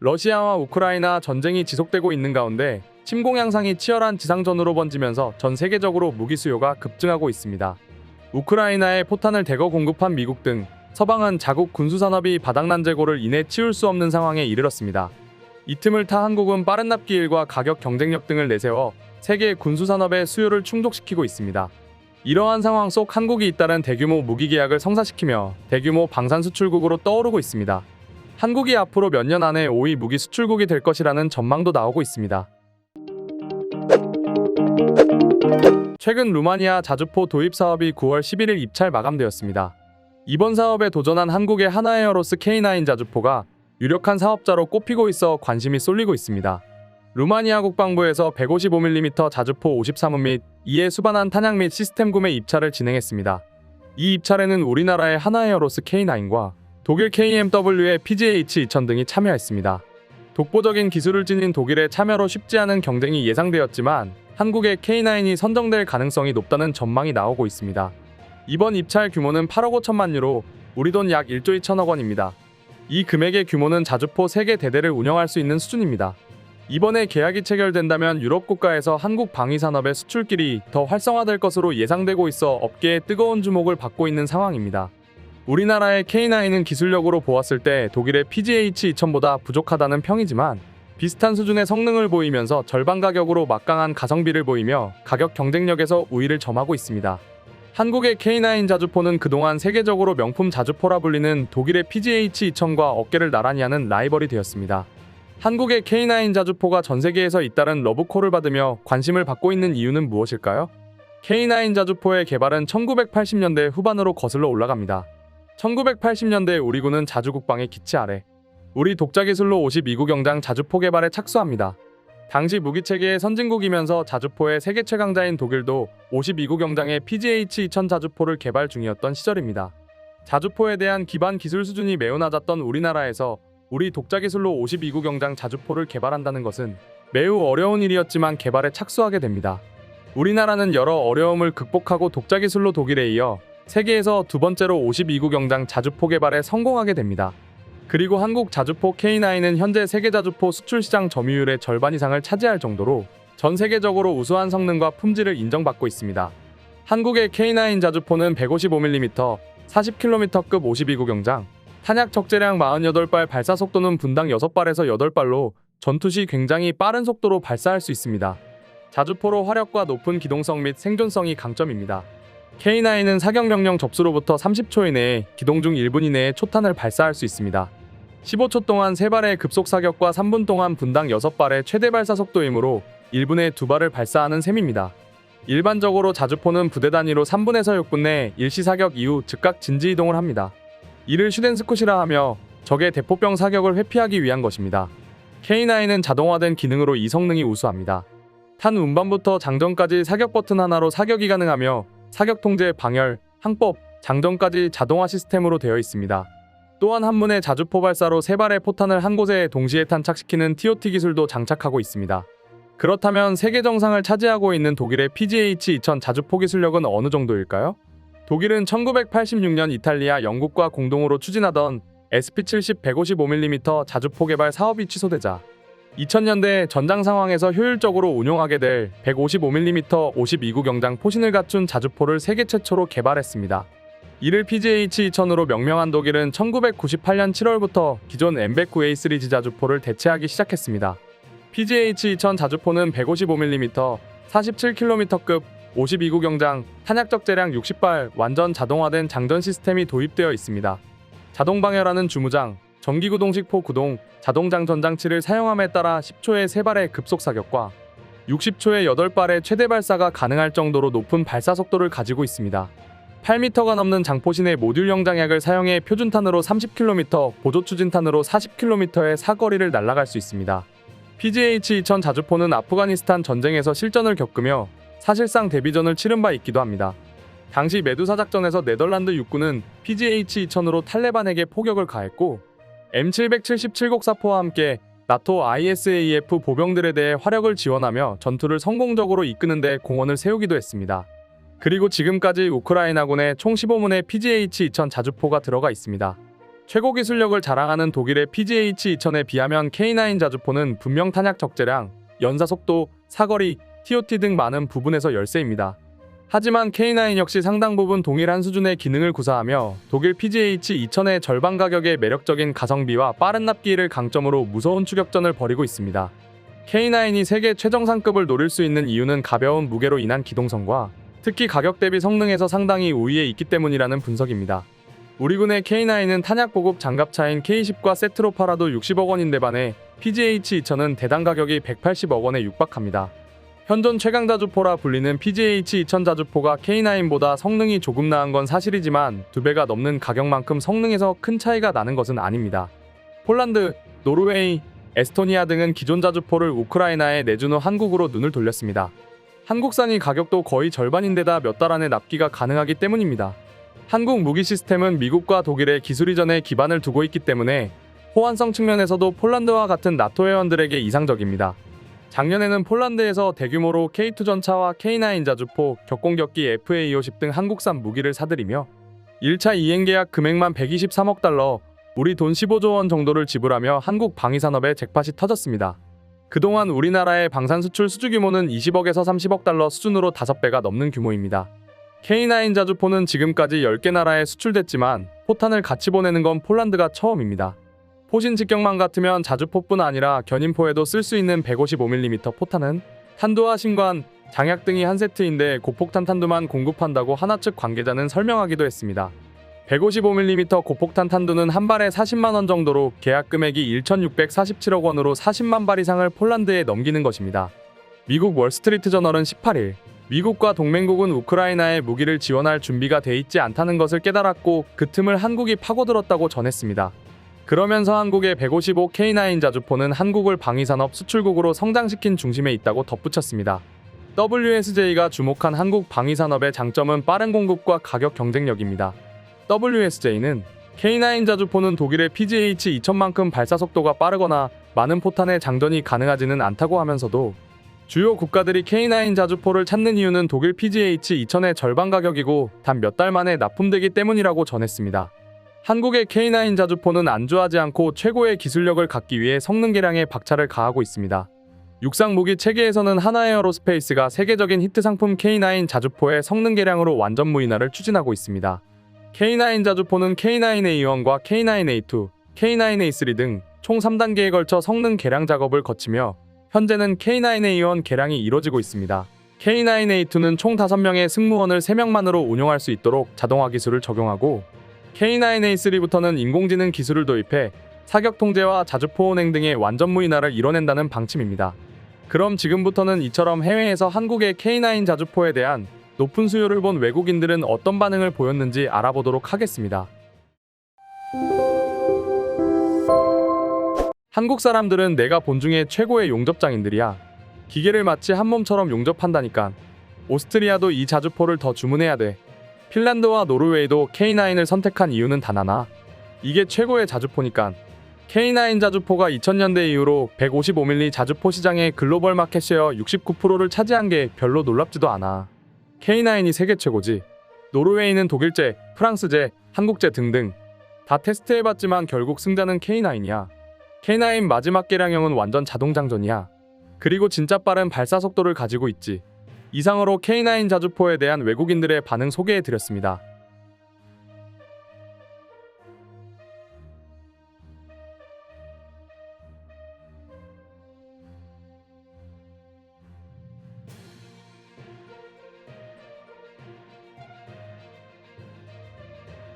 러시아와 우크라이나 전쟁이 지속되고 있는 가운데 침공 양상이 치열한 지상전으로 번지면서 전 세계적으로 무기 수요가 급증하고 있습니다. 우크라이나에 포탄을 대거 공급한 미국 등 서방은 자국 군수산업이 바닥난 재고를 인해 치울 수 없는 상황에 이르렀습니다. 이 틈을 타 한국은 빠른 납기일과 가격 경쟁력 등을 내세워 세계 군수산업의 수요를 충족시키고 있습니다. 이러한 상황 속 한국이 잇따른 대규모 무기 계약을 성사시키며 대규모 방산 수출국으로 떠오르고 있습니다. 한국이 앞으로 몇 년 안에 5위 무기 수출국이 될 것이라는 전망도 나오고 있습니다. 최근 루마니아 자주포 도입 사업이 9월 11일 입찰 마감되었습니다. 이번 사업에 도전한 한국의 하나에어로스 K9 자주포가 유력한 사업자로 꼽히고 있어 관심이 쏠리고 있습니다. 루마니아 국방부에서 155mm 자주포 53음 및 이에 수반한 탄약 및 시스템 구매 입찰을 진행했습니다. 이 입찰에는 우리나라의 하나에어로스 K9과 독일 KMW의 PGH 2000 등이 참여했습니다. 독보적인 기술을 지닌 독일의 참여로 쉽지 않은 경쟁이 예상되었지만 한국의 K9이 선정될 가능성이 높다는 전망이 나오고 있습니다. 이번 입찰 규모는 8억 5천만 유로, 우리 돈 약 1조 2천억 원입니다. 이 금액의 규모는 자주포 3개 대대를 운영할 수 있는 수준입니다. 이번에 계약이 체결된다면 유럽 국가에서 한국 방위 산업의 수출길이 더 활성화될 것으로 예상되고 있어 업계의 뜨거운 주목을 받고 있는 상황입니다. 우리나라의 K9은 기술력으로 보았을 때 독일의 PGH 2000보다 부족하다는 평이지만 비슷한 수준의 성능을 보이면서 절반 가격으로 막강한 가성비를 보이며 가격 경쟁력에서 우위를 점하고 있습니다. 한국의 K9 자주포는 그동안 세계적으로 명품 자주포라 불리는 독일의 PGH 2000과 어깨를 나란히 하는 라이벌이 되었습니다. 한국의 K9 자주포가 전 세계에서 잇따른 러브콜을 받으며 관심을 받고 있는 이유는 무엇일까요? K9 자주포의 개발은 1980년대 후반으로 거슬러 올라갑니다. 1980년대 우리 군은 자주국방의 기치 아래 우리 독자 기술로 52구 경장 자주포 개발에 착수합니다. 당시 무기 체계의 선진국이면서 자주포의 세계 최강자인 독일도 52구 경장의 PGH 2000 자주포를 개발 중이었던 시절입니다. 자주포에 대한 기반 기술 수준이 매우 낮았던 우리나라에서 우리 독자 기술로 52구 경장 자주포를 개발한다는 것은 매우 어려운 일이었지만 개발에 착수하게 됩니다. 우리나라는 여러 어려움을 극복하고 독자 기술로 독일에 이어 세계에서 두 번째로 52구 경장 자주포 개발에 성공하게 됩니다. 그리고 한국 자주포 K9은 현재 세계 자주포 수출 시장 점유율의 절반 이상을 차지할 정도로 전 세계적으로 우수한 성능과 품질을 인정받고 있습니다. 한국의 K9 자주포는 155mm, 40km급 52구 경장, 탄약 적재량 48발 발사 속도는 분당 6발에서 8발로 전투 시 굉장히 빠른 속도로 발사할 수 있습니다. 자주포로 화력과 높은 기동성 및 생존성이 강점입니다. K9은 사격 명령 접수로부터 30초 이내에 기동 중 1분 이내에 초탄을 발사할 수 있습니다. 15초 동안 3발의 급속 사격과 3분 동안 분당 6발의 최대 발사 속도이므로 1분에 2발을 발사하는 셈입니다. 일반적으로 자주포는 부대 단위로 3분에서 6분 내 일시 사격 이후 즉각 진지 이동을 합니다. 이를 슈덴스콧이라 하며 적의 대포병 사격을 회피하기 위한 것입니다. K9은 자동화된 기능으로 이 성능이 우수합니다. 탄 운반부터 장전까지 사격 버튼 하나로 사격이 가능하며 사격 통제, 방열, 항법, 장전까지 자동화 시스템으로 되어 있습니다. 또한 한문의 자주 포 발사로 세 발의 포탄을 한 곳에 동시에 탄착시키는 TOT 기술도 장착하고 있습니다. 그렇다면 세계 정상을 차지하고 있는 독일의 PGH 2000 자주포 기술력은 어느 정도일까요? 독일은 1986년 이탈리아, 영국과 공동으로 추진하던 SP70 155mm 자주포 개발 사업이 취소되자 2000년대 전장 상황에서 효율적으로 운용하게 될 155mm 52구 경장 포신을 갖춘 자주포를 세계 최초로 개발했습니다. 이를 PGH-2000으로 명명한 독일은 1998년 7월부터 기존 M109A 시리즈 자주포를 대체하기 시작했습니다. PGH-2000 자주포는 155mm, 47km급 52구 경장, 탄약 적 재량 60발, 완전 자동화된 장전 시스템이 도입되어 있습니다. 자동 방열하는 주무장, 전기 구동식 포 구동, 자동 장 전 장치를 사용함에 따라 10초에 3발의 급속 사격과 60초에 8발의 최대 발사가 가능할 정도로 높은 발사 속도를 가지고 있습니다. 8m가 넘는 장포신의 모듈형 장약을 사용해 표준탄으로 30km, 보조 추진탄으로 40km의 사거리를 날아갈 수 있습니다. PGH-2000 자주포는 아프가니스탄 전쟁에서 실전을 겪으며 사실상 데뷔전을 치른 바 있기도 합니다. 당시 메두사 작전에서 네덜란드 육군은 PGH-2000으로 탈레반에게 포격을 가했고 M777곡 사포와 함께 나토 ISAF 보병들에 대해 화력을 지원하며 전투를 성공적으로 이끄는 데 공헌을 세우기도 했습니다. 그리고 지금까지 우크라이나군에 총 15문의 PGH-2000 자주포가 들어가 있습니다. 최고 기술력을 자랑하는 독일의 PGH-2000에 비하면 K9 자주포는 분명 탄약 적재량, 연사 속도, 사거리, TOT 등 많은 부분에서 열세입니다. 하지만 K9 역시 상당 부분 동일한 수준의 기능을 구사하며 독일 PGH-2000의 절반 가격의 매력적인 가성비와 빠른 납기를 강점으로 무서운 추격전을 벌이고 있습니다. K9이 세계 최정상급을 노릴 수 있는 이유는 가벼운 무게로 인한 기동성과 특히 가격 대비 성능에서 상당히 우위에 있기 때문이라는 분석입니다. 우리 군의 K9은 탄약 보급 장갑차인 K10과 세트로 팔아도 60억 원인데 반해 PGH-2000은 대당 가격이 180억 원에 육박합니다. 현존 최강 자주포라 불리는 PGH-2000 자주포가 K9보다 성능이 조금 나은 건 사실이지만 두 배가 넘는 가격만큼 성능에서 큰 차이가 나는 것은 아닙니다. 폴란드, 노르웨이, 에스토니아 등은 기존 자주포를 우크라이나에 내준 후 한국으로 눈을 돌렸습니다. 한국산이 가격도 거의 절반인데다 몇 달 안에 납기가 가능하기 때문입니다. 한국 무기 시스템은 미국과 독일의 기술 이전에 기반을 두고 있기 때문에 호환성 측면에서도 폴란드와 같은 나토 회원들에게 이상적입니다. 작년에는 폴란드에서 대규모로 K2 전차와 K9 자주포, 격공격기 FA-250 등 한국산 무기를 사들이며 1차 이행 계약 금액만 123억 달러, 우리 돈 15조 원 정도를 지불하며 한국 방위산업에 잭팟이 터졌습니다. 그동안 우리나라의 방산 수출 수주 규모는 20억에서 30억 달러 수준으로 5배가 넘는 규모입니다. K9 자주포는 지금까지 10개 나라에 수출됐지만 포탄을 같이 보내는 건 폴란드가 처음입니다. 포신 직경만 같으면 자주포뿐 아니라 견인포에도 쓸 수 있는 155mm 포탄은 탄두와 신관, 장약 등이 한 세트인데 고폭탄 탄두만 공급한다고 하나 측 관계자는 설명하기도 했습니다. 155mm 고폭탄 탄두는 한 발에 40만 원 정도로 계약 금액이 1,647억 원으로 40만 발 이상을 폴란드에 넘기는 것입니다. 미국 월스트리트 저널은 18일 미국과 동맹국은 우크라이나에 무기를 지원할 준비가 돼 있지 않다는 것을 깨달았고 그 틈을 한국이 파고들었다고 전했습니다. 그러면서 한국의 155 K9 자주포는 한국을 방위산업 수출국으로 성장시킨 중심에 있다고 덧붙였습니다. WSJ가 주목한 한국 방위산업의 장점은 빠른 공급과 가격 경쟁력입니다. WSJ는 K9 자주포는 독일의 PGH-2000만큼 발사 속도가 빠르거나 많은 포탄의 장전이 가능하지는 않다고 하면서도 주요 국가들이 K9 자주포를 찾는 이유는 독일 PGH-2000의 절반 가격이고 단 몇 달 만에 납품되기 때문이라고 전했습니다. 한국의 K9 자주포는 안주하지 않고 최고의 기술력을 갖기 위해 성능 개량에 박차를 가하고 있습니다. 육상 무기 체계에서는 하나 에어로스페이스가 세계적인 히트 상품 K9 자주포의 성능 개량으로 완전 무인화를 추진하고 있습니다. K9 자주포는 K9A1과 K9A2, K9A3 등 총 3단계에 걸쳐 성능 개량 작업을 거치며 현재는 K9A1 개량이 이뤄지고 있습니다. K9A2는 총 5명의 승무원을 3명만으로 운용할 수 있도록 자동화 기술을 적용하고 K9A3부터는 인공지능 기술을 도입해 사격 통제와 자주포 운행 등의 완전 무인화를 이뤄낸다는 방침입니다. 그럼 지금부터는 이처럼 해외에서 한국의 K9 자주포에 대한 높은 수요를 본 외국인들은 어떤 반응을 보였는지 알아보도록 하겠습니다. 한국 사람들은 내가 본 중에 최고의 용접장인들이야. 기계를 마치 한 몸처럼 용접한다니까. 오스트리아도 이 자주포를 더 주문해야 돼. 핀란드와 노르웨이도 K9을 선택한 이유는 단 하나. 이게 최고의 자주포니까. K9 자주포가 2000년대 이후로 155mm 자주포 시장의 글로벌 마켓 쉐어 69%를 차지한 게 별로 놀랍지도 않아. K9이 세계 최고지. 노르웨이는 독일제, 프랑스제, 한국제 등등 다 테스트해봤지만 결국 승자는 K9이야. K9 마지막 개량형은 완전 자동 장전이야. 그리고 진짜 빠른 발사 속도를 가지고 있지. 이상으로 K9 자주포에 대한 외국인들의 반응 소개해드렸습니다.